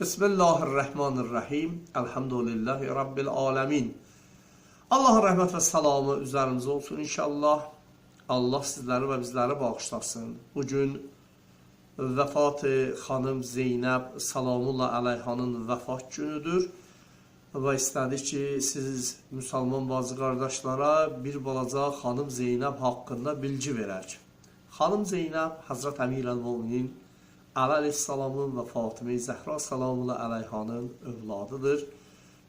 Bismillahirrahmanirrahim. Elhamdülillahi Rabbil alemin. Allahın rəhmət və salamı üzərinizə olsun inşallah. Allah sizləri və bizləri bağışlasın. Bugün vəfatı xanım Zeynəb salamullah əleyhanın vəfat günüdür. Və istədik ki, siz müsəlman bazı qardaşlara bir balaca xanım Zeynəb haqqında bilgi verək. Xanım Zeynəb Həzrət Əmir əl-Müminin Əli əleyhissalamın və Fatimə Zəhra salamullah əleyhanın övladıdır.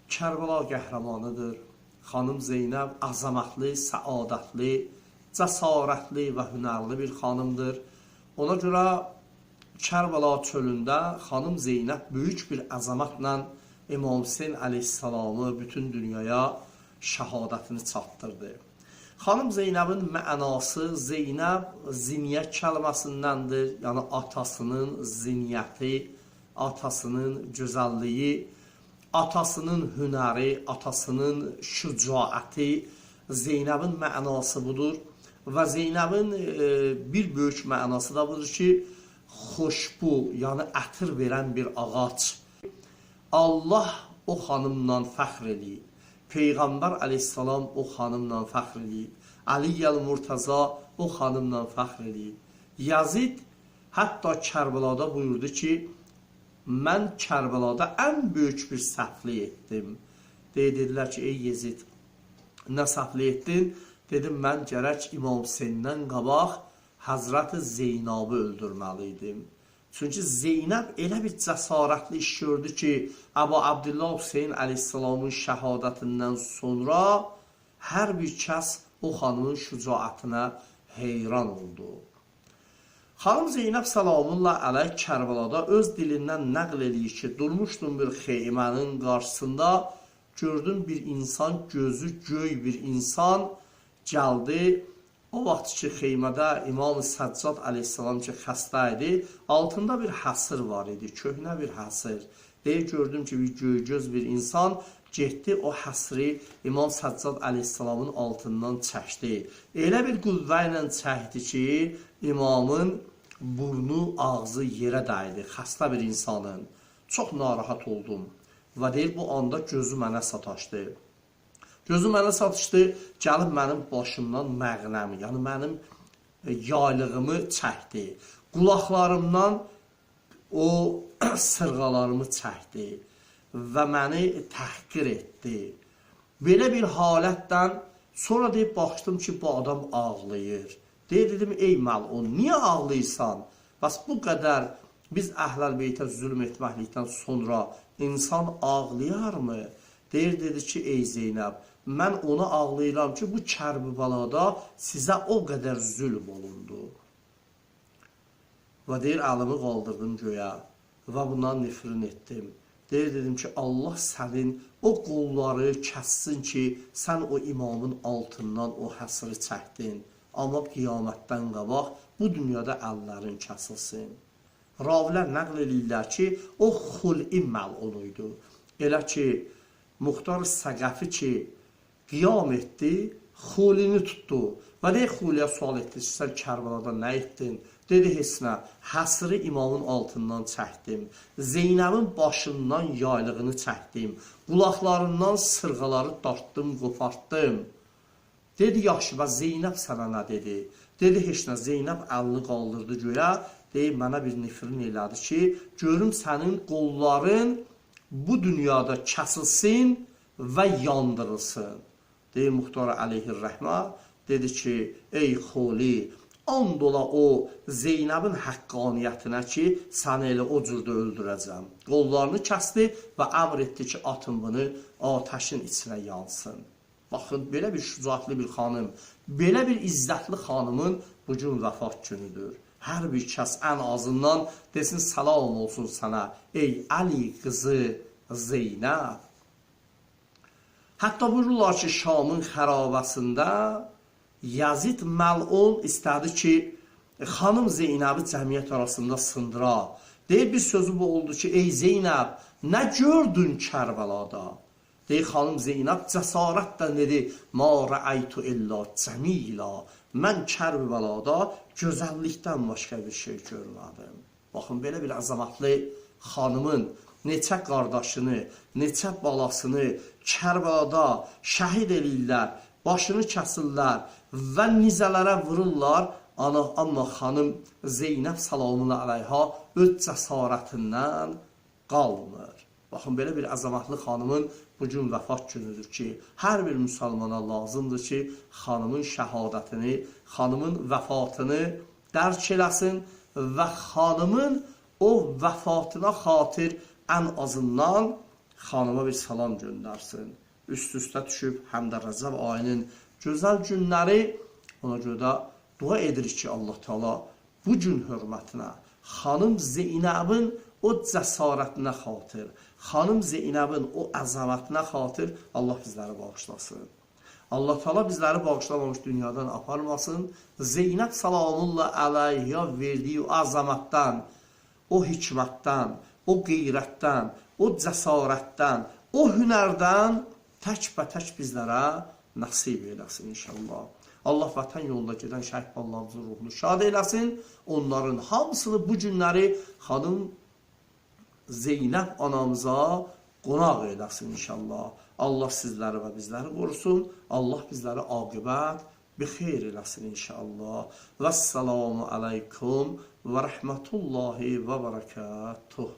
Kərbəla qəhrəmanıdır. Xanım Zeynəb əzəmətli, səadətli, cəsarətli və hünərli bir xanımdır. Ona görə Kərbəla çölündə xanım Zeynəb böyük bir əzəmətlə İmam Hüseyn əleyhissalamı bütün dünyaya şəhadətini çatdırdı. Xanım Zeynəbin mənası Zeynəb ziniyyət kəlməsindəndir. Yəni atasının ziniyyəti, atasının gözəlliyi, atasının hünəri, atasının şücaəti Zeynəbin mənası budur. Və Zeynəbin e, bir böyük mənası da budur ki, xoşbu, yəni ətir verən bir ağac. Allah o xanımla fəxr eləyib. Peyğəmbər əleyhissalam o xanımla fəxr eləyib. Aliyyəl Murtaza o xanımla fəxr eləyib. Yazid hətta Kərbəlada buyurdu ki, mən Kərbəlada ən böyük bir səhvli etdim. Dedilər ki, ey Yezid, nə səhvli etdin? Dedim, mən gərək İmam Hüseyndən qabaq Həzrəti Zeynabı öldürməli idim. Çünki Zeynəb elə bir cəsarətli iş gördü ki, Əbu Abdullah Hüseyn əleyhissalamın şəhadətindən sonra hər bir kəs o xanımın şücaətinə heyran oldu. Xanım Zeynəb salamullah əleyh Kərbəlada öz dilindən nəql eləyir ki, durmuşdum bir xeymənin qarşısında, gördüm bir insan, gözü göy bir insan gəldi, O vaxt ki, xeymədə İmam Səccad əleyhissalam ki, xəstə altında bir həsir var idi, köhnə bir həsir. Deyir, gördüm ki, bir göygöz bir insan getdi, o həsiri İmam Səccad əleyhissalamın altından çəkdi. Elə bir qüvvə ilə çəkdi ki, imamın burnu, ağzı yerə dəydi, xəstə bir insanın. Çox narahat oldum. Və deyir, bu anda gözü mənə sataşdı. Gözü mənə satışdı, gəlib mənim başımdan məğnəmi, yəni mənim e, yaylığımı çəkdi. Qulaqlarımdan o sırğalarımı çəkdi və məni təhqir etdi. Belə bir halətdən sonra deyib baxdım ki, bu adam ağlayır. Deyir, dedim, ey məlun, niyə ağlayırsan? Bəs bu qədər biz əhləl beytə zülm etməklikdən sonra insan ağlayarmı? Deyir, dedi ki, ey Zeynəb, mən ona ağlayıram ki, bu Kərbəbalada sizə o qədər zülm olundu. Və deyir, əlimi qaldırdım göyə və bundan nifrin etdim. Deyir, dedim ki, Allah sənin o qolları kəssin ki, sən o imamın altından o həsiri çəkdin. Amma qiyamətdən qabaq bu dünyada əllərin kəsilsin. Ravilər nəql edirlər ki, o xul'i məlunuydu. Elə ki, Muxtar Səqəfi ki, qiyam etdi, xulini tutdu. Və deyək xuliyə sual etdi, sən Kərbəlada nə etdin? Dedi, heç nə, həsiri imamın altından çəkdim. Zeynəbin başından yaylığını çəkdim. Qulaqlarından sırğaları dartdım, qopartdım. Dedi, yaxşı, və Zeynəb sənə nə dedi? Dedi, heç nə, Zeynəb əlini qaldırdı göyə, deyib, mənə bir nifrin elədi ki, görüm sənin qolların bu dünyada kəsilsin və yandırılsın. Deyir Muxtar əleyhir-rəhmə, dedi ki, ey xoli, and ola o Zeynəbin həqqaniyyətinə ki, səni elə o cürdə öldürəcəm. Qollarını kəsdi və əmr etdi ki, atın bunu atəşin içinə yansın. Baxın, belə bir şücaətli bir xanım, belə bir izzətli xanımın bugün vəfat günüdür. Hər bir kəs ən azından desin, salam olsun sənə, ey Əli qızı Zeynəb. Hətta buyururlar ki, Şamın xərabəsində Yazid məlun istədi ki, xanım Zeynəbi cəmiyyət arasında sındıra. Deyir, bir sözü bu oldu ki, ey Zeynəb, nə gördün Kərbəlada? Deyir, xanım Zeynəb cəsarətlə dedi, ma rəaytu illə cəmila. Mən Kərbəlada gözəllikdən başqa bir şey görmədim. Baxın, belə bir əzəmətli xanımın neçə qardaşını, neçə balasını Kərbəlada şəhid eləyirlər, başını kəsirlər və nizələrə vururlar. Ana, amma xanım Zeynəb salamullah əleyha öz cəsarətindən qalmır. Baxın, belə bir əzəmətli xanımın bugün vəfat günüdür ki, hər bir müsəlmana lazımdır ki, xanımın şəhadətini, xanımın vəfatını dərk eləsin və xanımın o vəfatına xatir ən azından xanıma bir salam göndərsin. Üst-üstə düşüb həm də Rəzəb ayının gözəl günləri ona görə də dua edirik ki, Allah Teala bu gün hörmətinə xanım Zeynəbin o cəsarətinə xatir, xanım Zeynəbin o əzəmətinə xatir Allah bizləri bağışlasın. Allah Teala bizləri bağışlamamış dünyadan aparmasın. Zeynəb salamullah əleyhə verdiyi o əzəmətdən, o hikmətdən, o qeyrətdən, o cəsarətdən, o hünərdən tək-bətək bizlərə nasib eləsin inşallah. Allah vətən yolunda gedən şəhid ballarımızın ruhunu şad eləsin. Onların hamısını bu günləri xanım Zeynəb anamıza qonaq eləsin inşallah. Allah sizləri və bizləri qorusun. Allah bizləri aqibət bi xeyr eləsin inşallah. Vəssalamu aleykum və rəhmətullahi və bərəkətuh.